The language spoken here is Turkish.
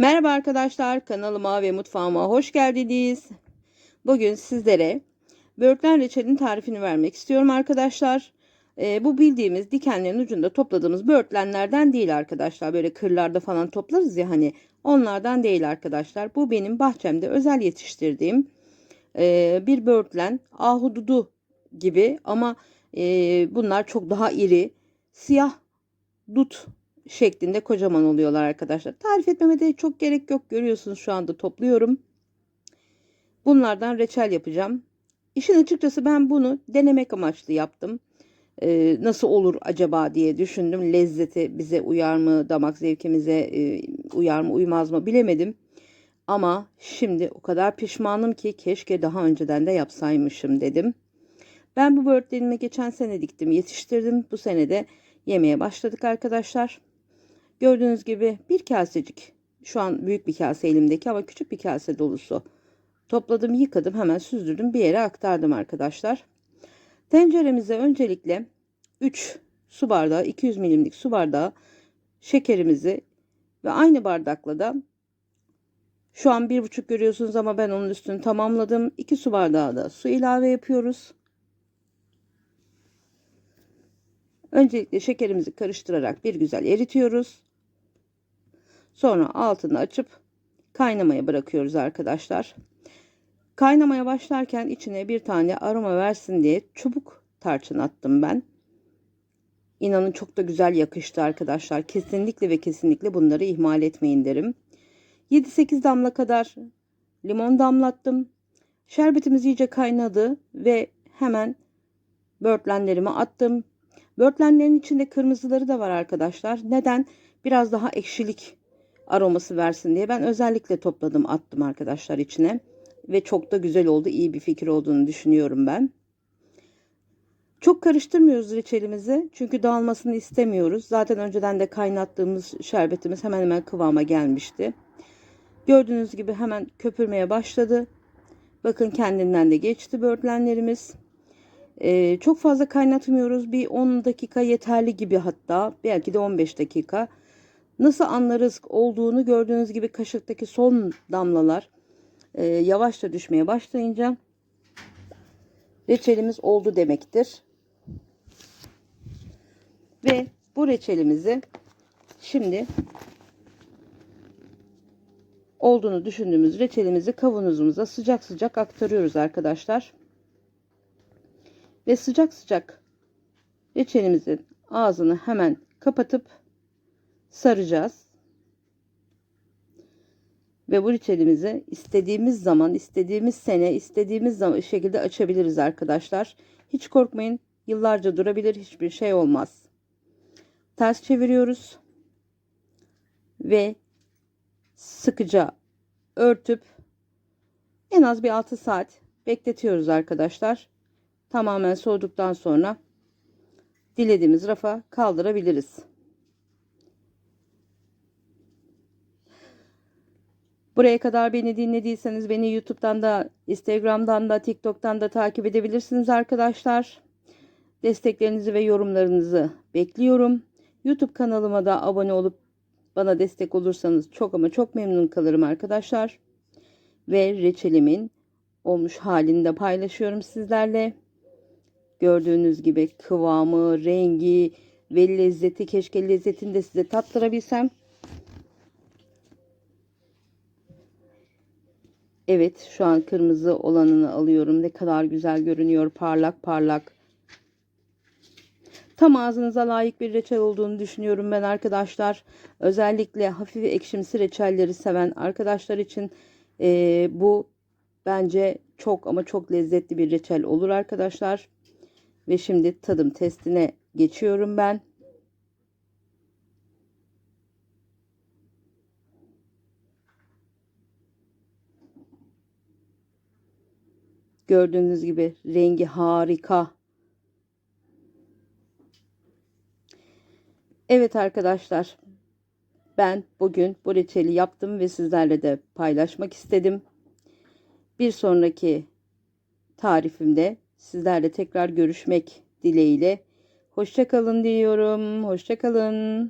Merhaba arkadaşlar kanalıma ve mutfağıma hoş geldiniz. Bugün sizlere böğürtlen reçelinin tarifini vermek istiyorum arkadaşlar. Ee, bu bildiğimiz dikenlerin ucunda topladığımız böğürtlenlerden değil arkadaşlar. Böyle kırlarda falan toplarız ya hani onlardan değil arkadaşlar. Bu benim bahçemde özel yetiştirdiğim e, bir böğürtlen ahududu gibi ama e, bunlar çok daha iri siyah dut şeklinde kocaman oluyorlar arkadaşlar. Tarif etmeme de çok gerek yok. Görüyorsunuz şu anda topluyorum. Bunlardan reçel yapacağım. İşin açıkçası ben bunu denemek amaçlı yaptım. Ee, nasıl olur acaba diye düşündüm. Lezzeti bize uyar mı, damak zevkimize e, uyar mı, uymaz mı bilemedim. Ama şimdi o kadar pişmanım ki keşke daha önceden de yapsaymışım dedim. Ben bu böğürtlerimi geçen sene diktim, yetiştirdim. Bu sene de yemeye başladık arkadaşlar. Gördüğünüz gibi bir kasecik şu an büyük bir kase elimdeki ama küçük bir kase dolusu topladım yıkadım hemen süzdürdüm bir yere aktardım arkadaşlar. Tenceremize öncelikle 3 su bardağı 200 milimlik su bardağı şekerimizi ve aynı bardakla da şu an bir buçuk görüyorsunuz ama ben onun üstünü tamamladım. 2 su bardağı da su ilave yapıyoruz. Öncelikle şekerimizi karıştırarak bir güzel eritiyoruz. Sonra altını açıp kaynamaya bırakıyoruz arkadaşlar. Kaynamaya başlarken içine bir tane aroma versin diye çubuk tarçın attım ben. İnanın çok da güzel yakıştı arkadaşlar. Kesinlikle ve kesinlikle bunları ihmal etmeyin derim. 7-8 damla kadar limon damlattım. Şerbetimiz iyice kaynadı ve hemen böğürtlenlerimi attım. Böğürtlenlerin içinde kırmızıları da var arkadaşlar. Neden? Biraz daha ekşilik aroması versin diye ben özellikle topladım attım arkadaşlar içine. Ve çok da güzel oldu. İyi bir fikir olduğunu düşünüyorum ben. Çok karıştırmıyoruz reçelimizi. Çünkü dağılmasını istemiyoruz. Zaten önceden de kaynattığımız şerbetimiz hemen hemen kıvama gelmişti. Gördüğünüz gibi hemen köpürmeye başladı. Bakın kendinden de geçti böğürtlenlerimiz. Ee, çok fazla kaynatmıyoruz. Bir 10 dakika yeterli gibi hatta. Belki de 15 dakika. Nasıl anlarız olduğunu gördüğünüz gibi kaşıktaki son damlalar e, yavaşça düşmeye başlayınca reçelimiz oldu demektir. Ve bu reçelimizi şimdi olduğunu düşündüğümüz reçelimizi kavanozumuza sıcak sıcak aktarıyoruz arkadaşlar. Ve sıcak sıcak reçelimizin ağzını hemen kapatıp saracağız. Ve bu reçelimizi istediğimiz zaman, istediğimiz sene, istediğimiz zaman şekilde açabiliriz arkadaşlar. Hiç korkmayın. Yıllarca durabilir. Hiçbir şey olmaz. Ters çeviriyoruz. Ve sıkıca örtüp en az bir 6 saat bekletiyoruz arkadaşlar. Tamamen soğuduktan sonra dilediğimiz rafa kaldırabiliriz. Buraya kadar beni dinlediyseniz beni YouTube'dan da, Instagram'dan da, TikTok'tan da takip edebilirsiniz arkadaşlar. Desteklerinizi ve yorumlarınızı bekliyorum. YouTube kanalıma da abone olup bana destek olursanız çok ama çok memnun kalırım arkadaşlar. Ve reçelimin olmuş halini de paylaşıyorum sizlerle. Gördüğünüz gibi kıvamı, rengi ve lezzeti keşke lezzetini de size tattırabilsem. Evet şu an kırmızı olanını alıyorum. Ne kadar güzel görünüyor. Parlak parlak. Tam ağzınıza layık bir reçel olduğunu düşünüyorum ben arkadaşlar. Özellikle hafif ekşimsi reçelleri seven arkadaşlar için e, bu bence çok ama çok lezzetli bir reçel olur arkadaşlar. Ve şimdi tadım testine geçiyorum ben. Gördüğünüz gibi rengi harika. Evet arkadaşlar. Ben bugün bu reçeli yaptım ve sizlerle de paylaşmak istedim. Bir sonraki tarifimde sizlerle tekrar görüşmek dileğiyle. Hoşçakalın diyorum. Hoşçakalın.